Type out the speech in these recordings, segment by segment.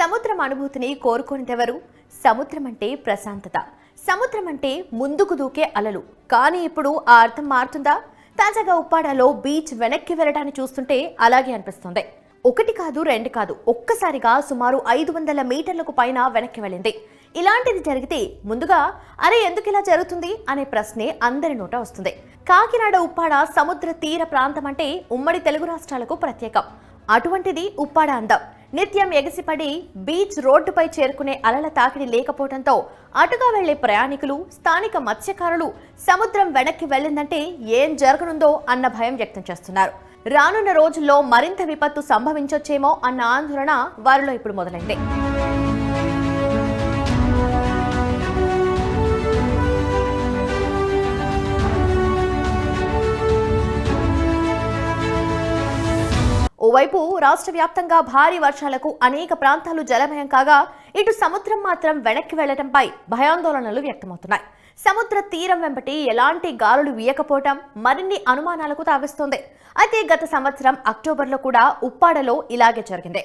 సముద్రం అనుభూతిని కోరుకునేదెవరు? సముద్రం అంటే ప్రశాంతత. సముద్రం అంటే ముందుకు దూకే అలలు. కానీ ఇప్పుడు ఆ అర్థం మారుతుందా? తాజాగా ఉప్పాడలో బీచ్ వెనక్కి వెళ్ళడాన్ని చూస్తుంటే అలాగే అనిపిస్తుంది. ఒకటి కాదు రెండు కాదు ఒక్కసారిగా సుమారు ఐదు వందల మీటర్లకు పైన వెనక్కి వెళ్ళింది. ఇలాంటిది జరిగితే ముందుగా అరే ఎందుకు ఇలా జరుగుతుంది? అనే ప్రశ్నే అందరి నోట వస్తుంది. కాకినాడ ఉప్పాడ సముద్ర తీర ప్రాంతం అంటే ఉమ్మడి తెలుగు రాష్ట్రాలకు ప్రత్యేకం. అటువంటిది ఉప్పాడ అందం. నిత్యం ఎగసిపడి బీచ్ రోడ్డుపై చేరుకునే అలల తాకిడి లేకపోవడంతో అటుగా వెళ్ళే ప్రయాణికులు స్థానిక మత్స్యకారులు సముద్రం వెనక్కి వెళ్ళిందంటే ఏం జరగనుందో అన్న భయం వ్యక్తం చేస్తున్నారు. రానున్న రోజుల్లో మరింత విపత్తు సంభవించొచ్చేమో అన్న ఆందోళన వారిలో ఇప్పుడు మొదలైంది. ఓవైపు రాష్ట్ర వ్యాప్తంగా భారీ వర్షాలకు అనేక ప్రాంతాలు జలమయం కాగా ఇటు సముద్రం మాత్రం వెనక్కి వెళ్ళడంపై భయాందోళనలు వ్యక్తమవుతున్నాయి. సముద్ర తీరం వెంబటి ఎలాంటి గాలులు వీయకపోవటం మరిన్ని అనుమానాలకు తావిస్తోంది. అయితే గత సంవత్సరం అక్టోబర్లో కూడా ఉప్పాడలో ఇలాగే జరిగింది.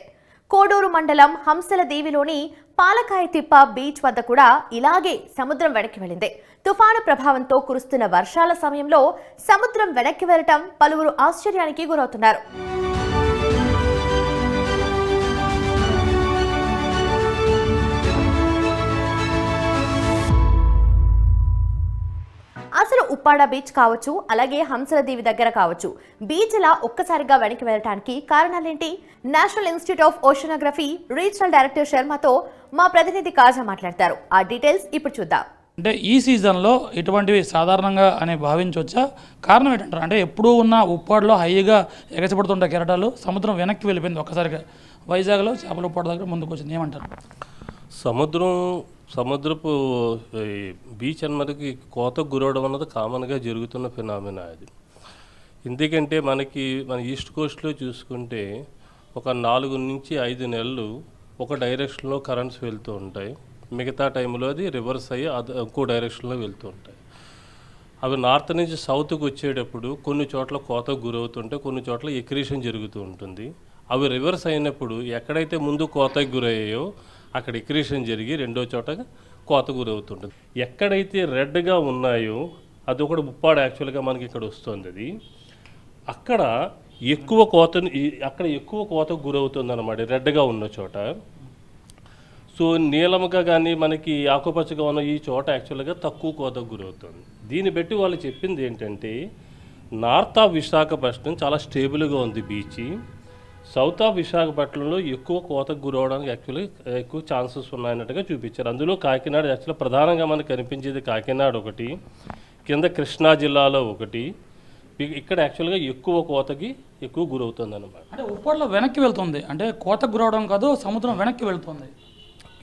కోడూరు మండలం హంసల దీవిలోని పాలకాయ తిప్ప బీచ్ వద్ద కూడా ఇలాగే సముద్రం వెనక్కి వెళ్ళింది. తుఫాను ప్రభావంతో కురుస్తున్న వర్షాల సమయంలో సముద్రం వెనక్కి వెళ్ళటం పలువురు ఆశ్చర్యానికి గురవుతున్నారు. ఉప్పాడ బీచ్ కావచ్చు అలాగే హంసల దీవి దగ్గర కావచ్చు. బీచ్ ఇలా ఒక్కసారిగా వెనక్కి వెళ్ళటానికి కారణాలేంటి? National institute of oceanography regional director శర్మతో మా ప్రతినిధి కాజా మాట్లాడతారు. ఆ డీటెయిల్స్ ఇప్పుడు చూద్దాం. అంటే ఈ సీజన్లో ఇటువంటివి సాధారణంగా అని భావించవచ్చా కారణం ఏంటంటారు? అంటే ఎప్పుడూ ఉన్న ఉప్పాడులో హైగా ఎగసిపడుతుంటే కెరటాలు సముద్రం వెనక్కి వెళ్ళిపోయింది ఒక్కసారిగా. వైజాగ్లో చేపల ఉప్పాడు దగ్గర ముందుకు వచ్చింది ఏమంటారు? సముద్రం సముద్రపు బీచ్ అన్నదికి కోత గురవడం అన్నది కామన్గా జరుగుతున్న ఫినామినా అది. ఎందుకంటే మనకి మన ఈస్ట్ కోస్ట్లో చూసుకుంటే ఒక నాలుగు నుంచి ఐదు నెలలు ఒక డైరెక్షన్లో కరెంట్స్ వెళ్తూ ఉంటాయి. మిగతా టైంలో అది రివర్స్ అయ్యి అది ఇంకో డైరెక్షన్లో వెళ్తూ ఉంటాయి. అవి నార్త్ నుంచి సౌత్కి వచ్చేటప్పుడు కొన్ని చోట్ల కోత గురవుతుంటే కొన్ని చోట్ల ఎక్రీషన్ జరుగుతూ ఉంటుంది. అవి రివర్స్ అయినప్పుడు ఎక్కడైతే ముందు కోతకు గురయ్యాయో అక్కడ ఎక్రీషన్ జరిగి రెండో చోట కోత గురవుతుంటుంది ఎక్కడైతే రెడ్గా ఉన్నాయో అది ఒకటి ఉప్పాడు యాక్చువల్గా మనకి ఇక్కడ వస్తుంది అది. అక్కడ ఎక్కువ కోతను అక్కడ ఎక్కువ కోతకు గురవుతుంది అనమాట రెడ్గా ఉన్న చోట. సో నీలముగా కానీ మనకి ఆకుపచ్చగా ఉన్న ఈ చోట యాక్చువల్గా తక్కువ కోతకు గురవుతుంది. దీన్ని బట్టి వాళ్ళు చెప్పింది ఏంటంటే నార్త్ ఆఫ్ విశాఖపట్నం చాలా స్టేబుల్గా ఉంది బీచ్. సౌత్ ఆఫ్ విశాఖపట్నంలో ఎక్కువ కోతకు గురవడానికి యాక్చువల్లీ ఎక్కువ ఛాన్సెస్ ఉన్నాయన్నట్టుగా చూపించారు. అందులో కాకినాడ యాక్చువల్గా ప్రధానంగా మనకు కనిపించేది కాకినాడ ఒకటి కింద కృష్ణా జిల్లాలో ఒకటి. ఇక్కడ యాక్చువల్గా ఎక్కువ కోతకి ఎక్కువ గురవుతుంది అనమాట అంటే ఉప్పాడులో వెనక్కి వెళ్తుంది. అంటే కోతకు గురవడం కాదు సముద్రం వెనక్కి వెళ్తుంది.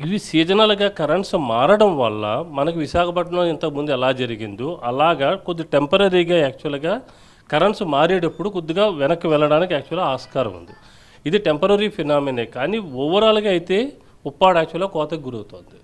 ఇవి సీజనల్గా కరెంట్స్ మారడం వల్ల మనకు విశాఖపట్నం ఇంతకుముందు ఎలా జరిగిందో అలాగా కొద్ది టెంపరీగా యాక్చువల్గా కరెంట్స్ మారేటప్పుడు కొద్దిగా వెనక్కి వెళ్ళడానికి యాక్చువల్గా ఆస్కారం ఉంది. ఇది టెంపరీ ఫినామినే కానీ ఓవరాల్గా అయితే ఉప్పాడు యాక్చువల్గా కోతకు గురవుతుంది.